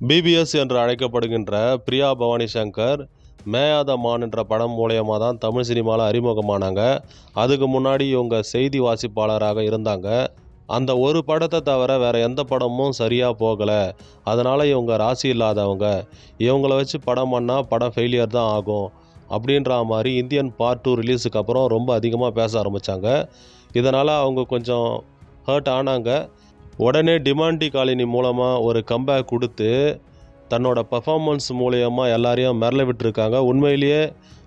PBS என்று அழைக்கப்படுகின்ற பிரியா பவானி சங்கர் மேயாத மான் என்ற படம் மூலயமா தான் தமிழ் சினிமாவில் அறிமுகமானாங்க. அதுக்கு முன்னாடி இவங்க செய்தி வாசிப்பாளராக இருந்தாங்க. அந்த ஒரு படத்தை தவிர வேறு எந்த படமும் சரியாக போகலை. அதனால் இவங்க ராசி இல்லாதவங்க. இவங்கள வச்சு படம் பண்ணால் படம் ஃபெயிலியர் தான் ஆகும். அப்படின்ற மாதிரி இந்தியன் பார்ட் டூ ரிலீஸுக்கு அப்புறம் ரொம்ப அதிகமாக பேச ஆரம்பித்தாங்க இதனால் அவங்க கொஞ்சம் ஹர்ட் ஆனாங்க. உடனே டிமாண்டி காலனி மூலமாக ஒரு கம்பேக் கொடுத்து தன்னோட பர்ஃபார்மன்ஸ் மூலியமாக எல்லாரையும் மிரள விட்டுருக்காங்க. உண்மையிலேயே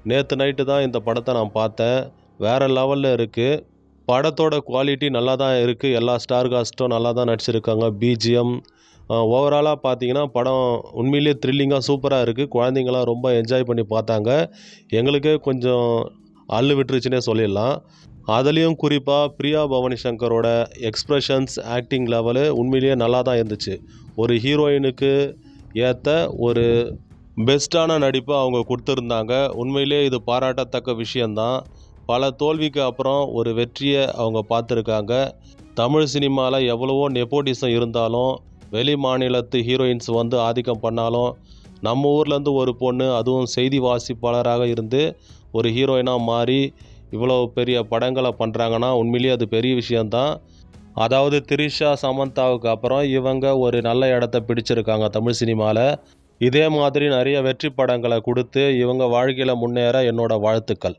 நேற்று நைட்டு தான் இந்த படத்தை நான் பார்த்தேன். வேறு லெவலில் இருக்குது படத்தோட குவாலிட்டி நல்லா தான் இருக்குது எல்லா ஸ்டார் காஸ்ட்டும் நல்லா தான் நடிச்சிருக்காங்க. பிஜிஎம் ஓவராலாக பார்த்தீங்கன்னா படம் உண்மையிலேயே த்ரில்லிங்காக சூப்பராக இருக்குது குழந்தைங்களாம் ரொம்ப என்ஜாய் பண்ணி பார்த்தாங்க. எங்களுக்கே கொஞ்சம் அள்ளு விட்டுருச்சுன்னே சொல்லிடலாம். அதுலேயும் குறிப்பாக பிரியா பவானி சங்கரோட எக்ஸ்ப்ரெஷன்ஸ் ஆக்டிங் லெவலு உண்மையிலேயே நல்லா தான் இருந்துச்சு. ஒரு ஹீரோயினுக்கு ஏற்ற ஒரு பெஸ்ட்டான நடிப்பை அவங்க கொடுத்துருந்தாங்க. உண்மையிலே இது பாராட்டத்தக்க விஷயந்தான் பல தோல்விக்கு அப்புறம் ஒரு வெற்றியை அவங்க பார்த்துருக்காங்க. தமிழ் சினிமாவில் எவ்வளவோ நெப்போட்டிசம் இருந்தாலும் வெளி மாநிலத்து ஹீரோயின்ஸ் வந்து ஆதிக்கம் பண்ணாலும் நம்ம ஊர்லேருந்து ஒரு பொண்ணு அதுவும் செய்தி வாசிப்பாளராக இருந்து ஒரு ஹீரோயினாக மாறி இவ்வளோ பெரிய படங்களை பண்ணுறாங்கன்னா உண்மையிலேயே அது பெரிய விஷயந்தான் அதாவது திரிஷா சமந்தாவுக்கு அப்புறம் இவங்க ஒரு நல்ல இடத்த பிடிச்சிருக்காங்க தமிழ் சினிமாவில் இதே மாதிரி நிறைய வெற்றி படங்களை கொடுத்து இவங்க வாழ்க்கையில் முன்னேற என்னோட வாழ்த்துக்கள்.